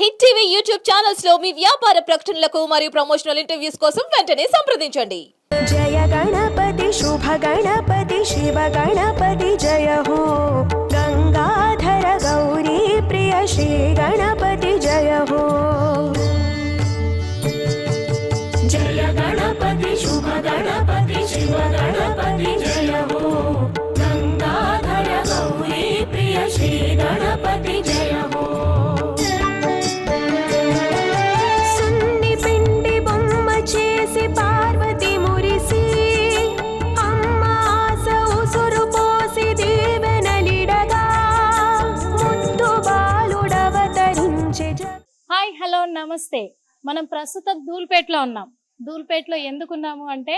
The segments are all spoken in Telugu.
హిట్ టీవీ యూట్యూబ్ ఛానల్స్లో మీ వ్యాపార ప్రకటనలకు మరియు ప్రమోషనల్ ఇంటర్వ్యూస్ కోసం వెంటనే సంప్రదించండి. జయ గణపతి శుభ గణపతి శివ గణపతి జయ హో. గంగాధర గౌరీ ప్రియ శ్రీ గణపతి జయ హో. జయ గణపతి శుభ గణపతి హాయ్ హలో నమస్తే. మనం ప్రస్తుతం ధూల్పేటలో ఉన్నాం. ధూల్పేటలో ఎందుకున్నాము అంటే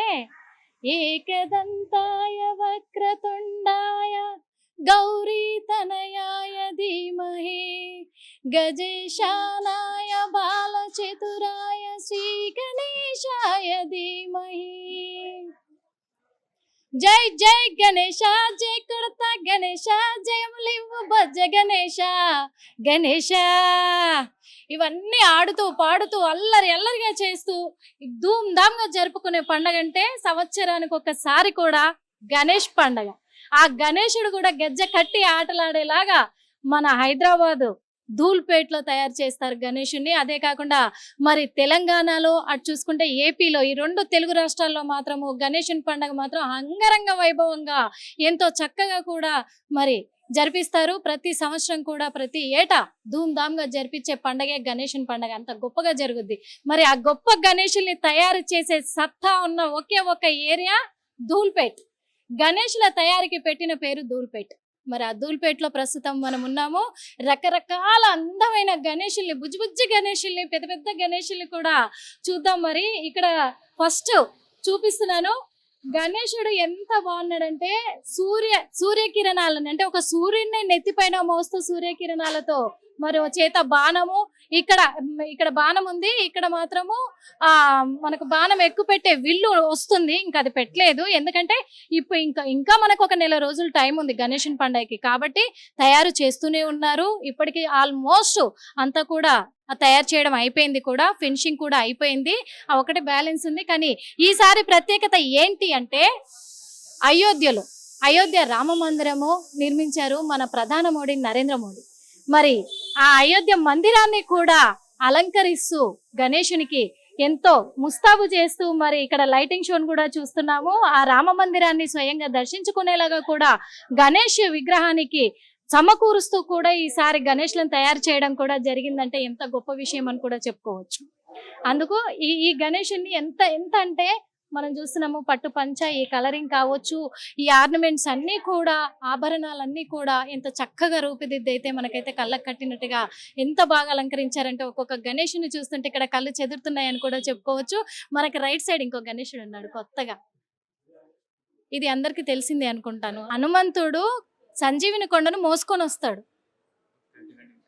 ఏకదంతాయ వక్రతుండాయ గౌరీ తనయాయ ధీమహి గజేశానాయ బాలచతురాయ శ్రీ గణేశాయ ధీమహి. జై జై గణేశ జై కొడత గణేశ జయములివ్వు భజ గణేశ గణేశ. ఇవన్నీ ఆడుతూ పాడుతూ అల్లరి అల్లరిగా చేస్తూ ధూమ్ ధామ్గా జరుపుకునే పండగ అంటే సంవత్సరానికి ఒకసారి కూడా గణేష్ పండగ. ఆ గణేశుడు కూడా గజ్జ కట్టి ఆటలాడేలాగా మన హైదరాబాదు ధూల్పేట్లో తయారు చేస్తారు గణేషుని అదే కాకుండా మరి తెలంగాణలో అటు చూసుకుంటే ఏపీలో ఈ రెండు తెలుగు రాష్ట్రాల్లో మాత్రము గణేషుని పండుగ మాత్రం అంగరంగ వైభవంగా ఎంతో చక్కగా కూడా మరి జరిపిస్తారు. ప్రతి సంవత్సరం కూడా ప్రతి ఏటా ధూమ్ జరిపించే పండగే గణేషుని పండగ. అంత గొప్పగా జరుగుద్ది. మరి ఆ గొప్ప గణేషుల్ని తయారు చేసే సత్తా ఉన్న ఒకే ఒక ఏరియా ధూల్పేట్. గణేషుల తయారీకి పెట్టిన పేరు ధూల్పేట్. మరి ఆ ప్రస్తుతం మనం ఉన్నాము. రకరకాల అందమైన గణేషుల్ని బుజ్జి బుజ్జి గణేషుల్ని పెద్ద పెద్ద గణేషుల్ని కూడా చూద్దాం మరి. ఇక్కడ ఫస్ట్ చూపిస్తున్నాను. గణేశుడు ఎంత బాగున్నాడంటే సూర్య సూర్యకిరణాలని అంటే ఒక సూర్యుడిని నెత్తిపైన మోస్తూ సూర్యకిరణాలతో మరి చేత బాణము ఇక్కడ ఇక్కడ బాణం ఉంది. ఇక్కడ మాత్రము ఆ మనకు బాణం ఎక్కువ పెట్టే విల్లు వస్తుంది. ఇంకా అది పెట్టలేదు. ఎందుకంటే ఇప్పుడు ఇంకా ఇంకా మనకు ఒక నెల రోజులు టైం ఉంది గణేషన్ పండగకి. కాబట్టి తయారు చేస్తూనే ఉన్నారు. ఇప్పటికి ఆల్మోస్ట్ అంతా కూడా తయారు చేయడం అయిపోయింది కూడా. ఫినిషింగ్ కూడా అయిపోయింది. ఒకటి బ్యాలెన్స్ ఉంది. కానీ ఈసారి ప్రత్యేకత ఏంటి అంటే అయోధ్యలో అయోధ్య రామ మందిరము నిర్మించారు మన ప్రధాన మోడీ నరేంద్ర మోడీ. మరి ఆ అయోధ్య మందిరాన్ని కూడా అలంకరిస్తూ గణేశునికి ఎంతో ముస్తాబు చేస్తూ మరి ఇక్కడ లైటింగ్ షోను కూడా చూస్తున్నాము. ఆ రామ మందిరాన్ని స్వయంగా దర్శించుకునేలాగా కూడా గణేష్ విగ్రహానికి సమకూరుస్తూ కూడా ఈసారి గణేష్లను తయారు చేయడం కూడా జరిగిందంటే ఎంత గొప్ప విషయం అని కూడా చెప్పుకోవచ్చు. అందుకు ఈ ఈ గణేషుని ఎంత ఎంత అంటే మనం చూస్తున్నాము పట్టు పంచ ఈ కలరింగ్ కావచ్చు ఈ ఆర్నమెంట్స్ అన్నీ కూడా ఆభరణాలన్నీ కూడా ఎంత చక్కగా రూపుదిద్దైతే మనకైతే కళ్ళకు కట్టినట్టుగా ఎంత బాగా అలంకరించారంటే ఒక్కొక్క గణేషుని చూస్తుంటే ఇక్కడ కళ్ళు చెదురుతున్నాయని కూడా చెప్పుకోవచ్చు. మనకి రైట్ సైడ్ ఇంకో గణేషుడు ఉన్నాడు కొత్తగా. ఇది అందరికీ తెలిసిందే అనుకుంటాను. హనుమంతుడు సంజీవిని కొండను మోసుకొని వస్తాడు.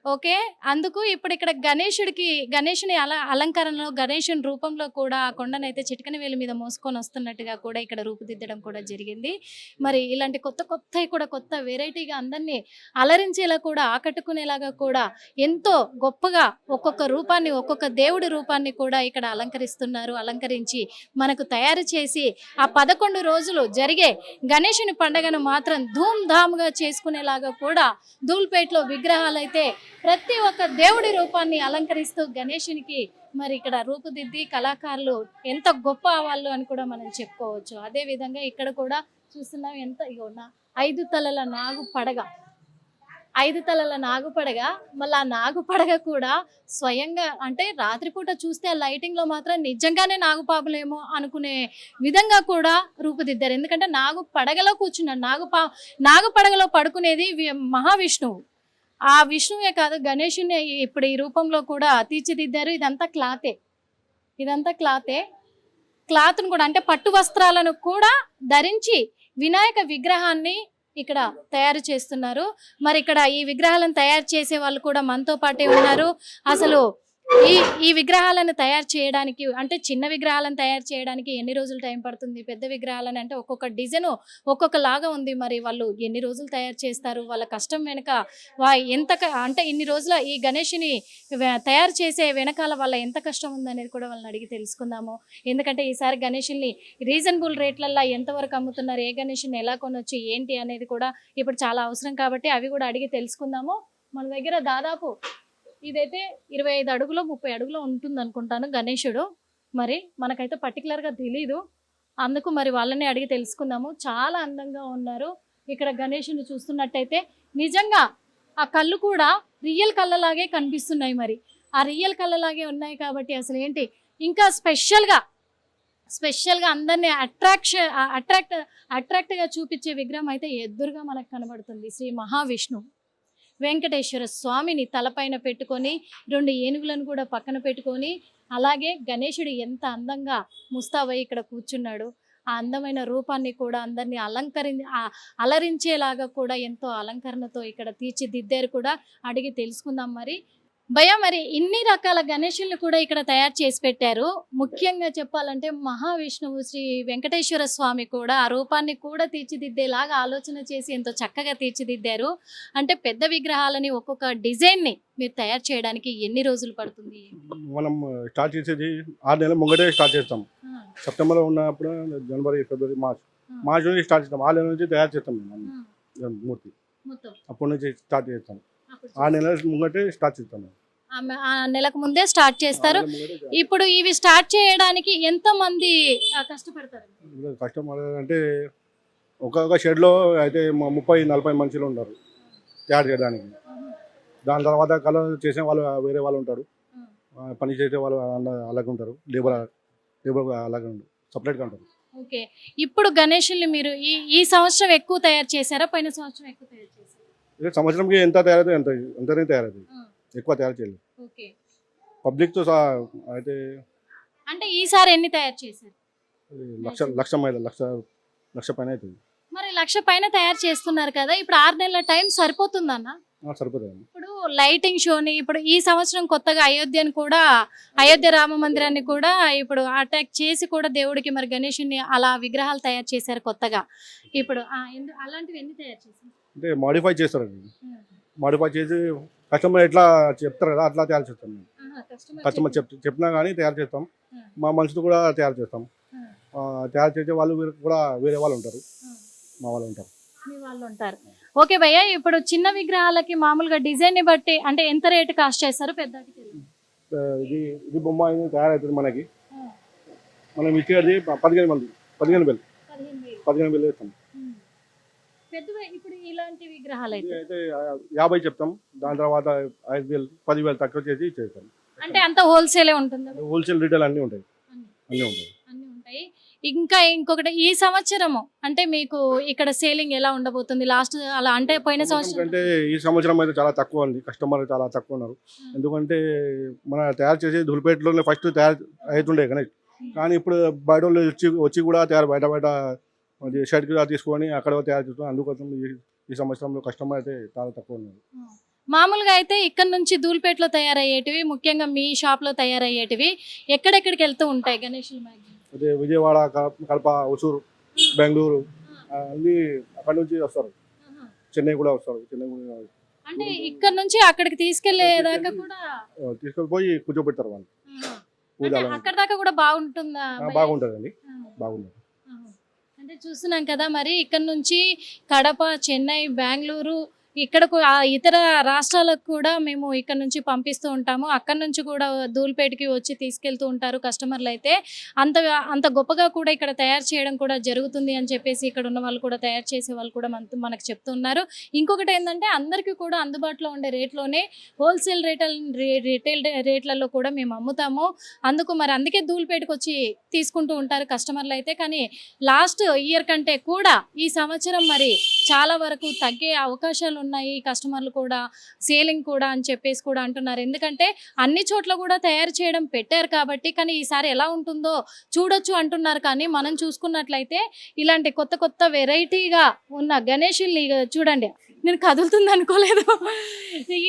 ఓకే? అందుకు ఇప్పుడు ఇక్కడ గణేశుడికి గణేషుని అల అలంకరణలో గణేషుని రూపంలో కూడా ఆ కొండనైతే చిటికన వేలు మీద మోసుకొని వస్తున్నట్టుగా కూడా ఇక్కడ రూపుదిద్దడం కూడా జరిగింది. మరి ఇలాంటి కొత్త కొత్తవి కూడా కొత్త వెరైటీగా అందరినీ అలరించేలా కూడా ఆకట్టుకునేలాగా కూడా ఎంతో గొప్పగా ఒక్కొక్క రూపాన్ని ఒక్కొక్క దేవుడి రూపాన్ని కూడా ఇక్కడ అలంకరిస్తున్నారు అలంకరించి మనకు తయారు చేసి ఆ పదకొండు రోజులు జరిగే గణేషుని పండగను మాత్రం ధూమ్ధామ్గా చేసుకునేలాగా కూడా ధూల్పేటలో విగ్రహాలు అయితే ప్రతి ఒక్క దేవుడి రూపాన్ని అలంకరిస్తూ గణేషునికి మరి ఇక్కడ రూపుదిద్ది కళాకారులు ఎంత గొప్ప వాళ్ళు అని కూడా మనం చెప్పుకోవచ్చు. అదే విధంగా ఇక్కడ కూడా చూస్తున్నాం ఎంత ఇగో నా ఐదు తలల నాగు పడగ. ఐదు తలల నాగు పడగ మళ్ళీ ఆ నాగు పడగ కూడా స్వయంగా అంటే రాత్రిపూట చూస్తే ఆ లైటింగ్లో మాత్రం నిజంగానే నాగుపాములేమో అనుకునే విధంగా కూడా రూపుదిద్దారు. ఎందుకంటే నాగు పడగలో కూర్చున్నాడు నాగుపా నాగు పడగలో పడుకునేది వి- మహావిష్ణువు. ఆ విష్ణువే కాదు గణేషుని ఇప్పుడు ఈ రూపంలో కూడా తీర్చిదిద్దారు. ఇదంతా క్లాతే. ఇదంతా క్లాతే. క్లాత్ను కూడా అంటే పట్టు వస్త్రాలను కూడా ధరించి వినాయక విగ్రహాన్ని ఇక్కడ తయారు చేస్తున్నారు. మరి ఇక్కడ ఈ విగ్రహాలను తయారు చేసే వాళ్ళు కూడా మనతో పాటే ఉన్నారు. అసలు ఈ ఈ విగ్రహాలను తయారు చేయడానికి అంటే చిన్న విగ్రహాలను తయారు చేయడానికి ఎన్ని రోజులు టైం పడుతుంది? పెద్ద విగ్రహాలను అంటే ఒక్కొక్క డిజైన్ ఒక్కొక్క లాగా ఉంది. మరి వాళ్ళు ఎన్ని రోజులు తయారు చేస్తారు? వాళ్ళ కష్టం వెనుక వా ఎంత క- అంటే ఇన్ని రోజుల ఈ గణేష్ని తయారు చేసే వెనకాల వాళ్ళ ఎంత కష్టం ఉందనేది కూడా వాళ్ళని అడిగి తెలుసుకుందాము. ఎందుకంటే ఈసారి గణేషుల్ని రీజనబుల్ రేట్లల్లో ఎంతవరకు అమ్ముతున్నారు? ఏ గణేషుని ఎలా కొనొచ్చు? ఏంటి అనేది కూడా ఇప్పుడు చాలా అవసరం కాబట్టి అవి కూడా అడిగి తెలుసుకుందాము. మన దగ్గర దాదాపు ఇదైతే ఇరవై ఐదు అడుగులో ముప్పై అడుగులో ఉంటుంది అనుకుంటాను గణేశుడు మరి మనకైతే పర్టికులర్గా తెలీదు. అందుకు మరి వాళ్ళని అడిగి తెలుసుకుందాము. చాలా అందంగా ఉన్నారు. ఇక్కడ గణేశుని చూస్తున్నట్టయితే నిజంగా ఆ కళ్ళు కూడా రియల్ కళ్ళలాగే కనిపిస్తున్నాయి మరి. ఆ రియల్ కళ్ళలాగే ఉన్నాయి కాబట్టి అసలు ఏంటి? ఇంకా స్పెషల్గా స్పెషల్గా అందరినీ అట్రాక్షన్ అట్రాక్ట్ అట్రాక్ట్గా చూపించే విగ్రహం అయితే ఎదురుగా మనకు కనబడుతుంది శ్రీ మహావిష్ణువు. వెంకటేశ్వర స్వామిని తలపైన పెట్టుకొని రెండు ఏనుగులను కూడా పక్కన పెట్టుకొని అలాగే గణేశుడు ఎంత అందంగా ముస్తాబయ్య ఇక్కడ కూర్చున్నాడు. ఆ అందమైన రూపాన్ని కూడా అందరినీ అలంకరి ఆ- అలరించేలాగా కూడా ఎంతో అలంకరణతో ఇక్కడ తీర్చిదిద్దారు కూడా అడిగి తెలుసుకుందాం మరి. భయ మరి ఇన్ని రకాల గణేషుల్ని కూడా ఇక్కడ తయారు చేసి పెట్టారు. ముఖ్యంగా చెప్పాలంటే మహావిష్ణువు శ్రీ వెంకటేశ్వర స్వామి కూడా ఆ రూపాన్ని కూడా తీర్చిదిద్దేలాగా ఆలోచన చేసి ఎంతో చక్కగా తీర్చిదిద్దారు. అంటే పెద్ద విగ్రహాలని ఒక్కొక్క డిజైన్ని మీరు తయారు చేయడానికి ఎన్ని రోజులు పడుతుంది? మనం స్టార్ట్ చేసేది ఆరు నెలల ముంగటే స్టార్ట్ చేస్తాం. సెప్టెంబర్లో ఉన్నప్పుడు జనవరి ఫిబ్రవరి మార్చ్. మార్చ్ నుంచి స్టార్ట్ చేస్తాం. ఆరు నెలల నుంచి తయారు చేస్తాం మేము మూర్తి. అప్పటి నుంచి స్టార్ట్ చేస్తాం. ఆరు నెలల ముంగటే స్టార్ట్ చేస్తాం మేము. ఆమె- ఆ నెలకు ముందే స్టార్ట్ చేస్తారు. ఇప్పుడు ఇవి స్టార్ట్ చేయడానికి ఎంత మంది ఆ, కష్టపడతారు. కస్టమర్ అంటే ఒక్కొక్క షెడ్లో అయితే ముప్పై నలభై మనుషులు ఉంటారు తయారు చేయడానికి. దాని తర్వాత కలర్ చేసే వాళ్ళు వేరే వాళ్ళు ఉంటారు. ఆ, పని చేసే వాళ్ళు అలా- అలాగే ఉంటారు. లేబర్ లేబర్ అలాగే ఉంటారు సపరేట్గా ఉంటారు. ఓకే. ఇప్పుడు గణేషుల్ని మీరు ఈ ఈ సంవత్సరం ఎక్కువ తయారు చేశారా? పోయిన సంవత్సరం ఎక్కువ తయారు చేశారా? సంవత్సరంకి ఎంత తయారైతే ఎంత ఎంతనే తయారైతుంది. ఆ. ఎక్కువ తయారు చేయలేదు. ఓకే. పబ్లిక్తో సహా అయితే అంటే ఈసారి ఎన్ని తయారు చేశారు? లక్ష లక్ష మైల లక్ష లక్ష పైన అవుతుంది మరి లక్ష పైన తయారు చేస్తున్నారు కదా ఇప్పుడు ఆరు నెలల టైం సరిపోతుందన్న? సరిపోతుంది. ఇప్పుడు లైటింగ్ షోని ఇప్పుడు ఈ సంవత్సరం కొత్తగా అయోధ్యని కూడా అయోధ్య రామ మందిరాన్ని కూడా ఇప్పుడు అటాక్ చేసి కూడా దేవుడికి మరి గణేషుని అలా విగ్రహాలు తయారు చేశారు కొత్తగా. ఇప్పుడు అలాంటివి ఎన్ని తయారు చేశారు? అంటే మాడిఫై చేస్తారు అది మాడిఫై చేసి కస్టమర్ ఎట్లా చెప్తారు కదా అట్లా తయారు చేస్తాం మేము. కస్టమర్ చెప్ చెప్పినా కానీ తయారు చేస్తాం. Hmm. మా మనుషులు కూడా తయారు చేస్తాం. Hmm. తయారు చేసే వాళ్ళు కూడా వేరే వాళ్ళు ఉంటారు. మా వాళ్ళు ఉంటారు. మీ వాళ్ళు ఉంటారు. ఓకే భయ్య ఇప్పుడు చిన్న విగ్రహాలకి మామూలుగా డిజైన్ని బట్టి అంటే ఎంత రేట్ కాస్ట్ చేస్తారు? పెద్ద ఇది ఇది బొమ్మ తయారవుతుంది మనకి. మనం ఇచ్చేది పదిహేను మంది పదిహేను వేలు. పదిహేను వేలు. ఇస్తాం ఇప్పుడు ఇలాంటి విగ్రహాలు అయితే యాభై చెప్తాం. దాని తర్వాత ఐదు వేలు పదివేలు తక్కువ చేసి చేస్తాం. అంటే అంత హోల్సేలే ఉంటుందా? హోల్సేల్ రీటైల్ అన్నీ ఉంటాయి. అన్ని. ఉంటాయి. అన్ని ఉంటాయి. ఇంకా ఇంకొకటి ఈ సంవత్సరము అంటే మీకు ఇక్కడ సేలింగ్ ఎలా ఉండబోతుంది? లాస్ట్ అలా అంటే పోయిన సంవత్సరం అంటే ఈ సంవత్సరం అయితే చాలా తక్కువ ఉంది. కస్టమర్ చాలా తక్కువ ఉన్నారు. ఎందుకంటే మన తయారు చేసే దులిపేటలోనే ఫస్ట్ తయారు అవుతుండే కానీ కానీ ఇప్పుడు బయట వాళ్ళు వచ్చి వచ్చి కూడా తయారు బయట బయట షర్ట్ కూడా తీసుకొని అక్కడ తయారు చేస్తాం అందుకోసం ఈ- సంవత్సరంలో కస్టమర్ అయితే చాలా తక్కువ ఉన్నారు. మామూలుగా అయితే ఇక్కడ నుంచి ధూల్పేటలో తయారయ్యేటివి ముఖ్యంగా మీ షాప్లో తయారయ్యేటివి ఎక్కడెక్కడికి వెళ్తూ ఉంటాయి? మ్యాక్సిమం అదే విజయవాడ కడప హుసూరు బెంగళూరు అన్నీ అక్కడ నుంచి వస్తారు. చెన్నై కూడా వస్తారు. చెన్నై కూడా అంటే ఇక్కడ నుంచి అక్కడికి తీసుకెళ్ళేదాకా కూడా తీసుకొని కూర్చోబెడతారు వాళ్ళు. అక్కడ దాకా కూడా బాగుంటుందా? బాగుంటుందండి. ఆ. బాగుంటుంది. అంటే చూస్తున్నాం కదా మరి ఇక్కడ నుంచి కడప చెన్నై బెంగళూరు ఇక్కడకు ఆ ఇతర రాష్ట్రాలకు కూడా మేము ఇక్కడ నుంచి పంపిస్తూ ఉంటాము. అక్కడ నుంచి కూడా ధూల్పేటకి వచ్చి తీసుకెళ్తూ ఉంటారు కస్టమర్లు అయితే అంత అంత గొప్పగా కూడా ఇక్కడ తయారు చేయడం కూడా జరుగుతుంది అని చెప్పేసి ఇక్కడ ఉన్న వాళ్ళు కూడా తయారు చేసే వాళ్ళు కూడా మన మనకు చెప్తున్నారు. ఇంకొకటి ఏంటంటే అందరికీ కూడా అందుబాటులో ఉండే రేట్లోనే హోల్సేల్ రేటల్ రిటైల్ రేట్లలో కూడా మేము అమ్ముతాము. అందుకు మరి అందుకే ధూల్పేటకు వచ్చి తీసుకుంటూ ఉంటారు కస్టమర్లు అయితే కానీ లాస్ట్ ఇయర్ కంటే కూడా ఈ సంవత్సరం మరి చాలా వరకు తగ్గే అవకాశాలు ఉన్నాయి కస్టమర్లు కూడా సేలింగ్ కూడా అని చెప్పేసి కూడా అంటున్నారు. ఎందుకంటే అన్ని చోట్ల కూడా తయారు చేయడం పెట్టారు కాబట్టి కానీ ఈసారి ఎలా ఉంటుందో చూడొచ్చు అంటున్నారు. కానీ మనం చూసుకున్నట్లయితే ఇలాంటి కొత్త కొత్త వెరైటీగా ఉన్న గణేషుల్ని చూడండి. నేను కదులుతుంది అనుకోలేదు.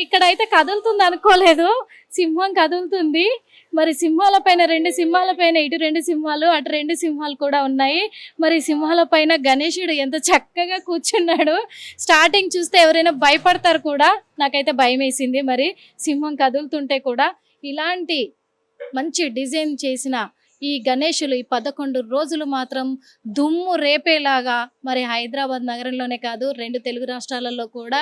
ఇక్కడైతే కదులుతుంది అనుకోలేదు. సింహం కదులుతుంది. మరి సింహాల పైన రెండు సింహాల పైన ఇటు రెండు సింహాలు అటు రెండు సింహాలు కూడా ఉన్నాయి. మరి సింహాల పైన గణేశుడు ఎంత చక్కగా కూర్చున్నాడు. స్టార్టింగ్ చూస్తే ఎవరైనా భయపడతారు కూడా. నాకైతే భయం వేసింది మరి సింహం కదులుతుంటే కూడా ఇలాంటి మంచి డిజైన్ చేసిన ఈ గణేషులు ఈ పదకొండు రోజులు మాత్రం దుమ్ము రేపేలాగా మరి హైదరాబాద్ నగరంలోనే కాదు రెండు తెలుగు రాష్ట్రాలలో కూడా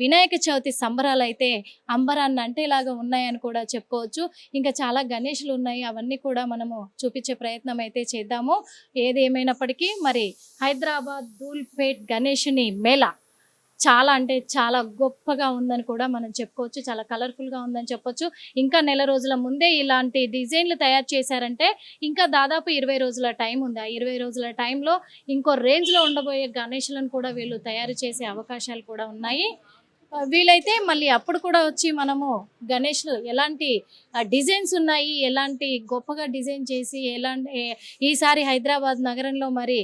వినాయక చవితి సంబరాలు అయితే అంబరాన్ని అంటేలాగా ఉన్నాయని కూడా చెప్పుకోవచ్చు. ఇంకా చాలా గణేషులు ఉన్నాయి అవన్నీ కూడా మనము చూపించే ప్రయత్నం అయితే చేద్దాము. ఏది ఏమైనప్పటికీ మరి హైదరాబాద్ ధూల్పేట్ గణేషుని మేళ. చాలా అంటే చాలా గొప్పగా ఉందని కూడా మనం చెప్పుకోవచ్చు. చాలా కలర్ఫుల్గా ఉందని చెప్పొచ్చు. ఇంకా నెల రోజుల ముందే ఇలాంటి డిజైన్లు తయారు చేశారంటే ఇంకా దాదాపు ఇరవై రోజుల టైం ఉంది. ఆ ఇరవై రోజుల టైంలో ఇంకో రేంజ్లో ఉండబోయే గణేషులను కూడా వీళ్ళు తయారు చేసే అవకాశాలు కూడా ఉన్నాయి. వీలైతే మళ్ళీ అప్పుడు కూడా వచ్చి మనము గణేష్లు ఎలాంటి డిజైన్స్ ఉన్నాయి ఎలాంటి గొప్పగా డిజైన్ చేసి ఎలాంటి ఈసారి హైదరాబాద్ నగరంలో మరి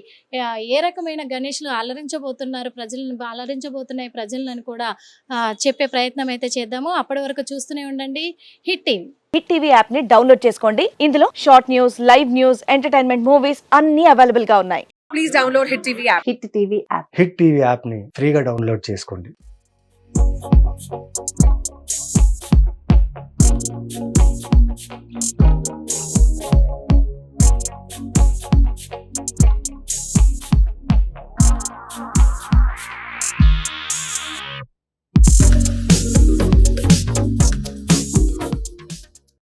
ఏ రకమైన గణేష్లు అలరించబోతున్నారు ప్రజలను అలరించబోతున్నాయి ప్రజలను కూడా చెప్పే ప్రయత్నం అయితే చేద్దాము. అప్పటి వరకు చూస్తూనే ఉండండి. Hit TV. హిట్ టీవీ యాప్ని డౌన్లోడ్ చేసుకోండి. ఇందులో short news live news entertainment movies అన్ని అవైలబుల్గా ఉన్నాయి. please download Hit TV app. Hit TV app. Hit TV యాప్ని ఫ్రీగా డౌన్లోడ్ చేసుకోండి. Thank you.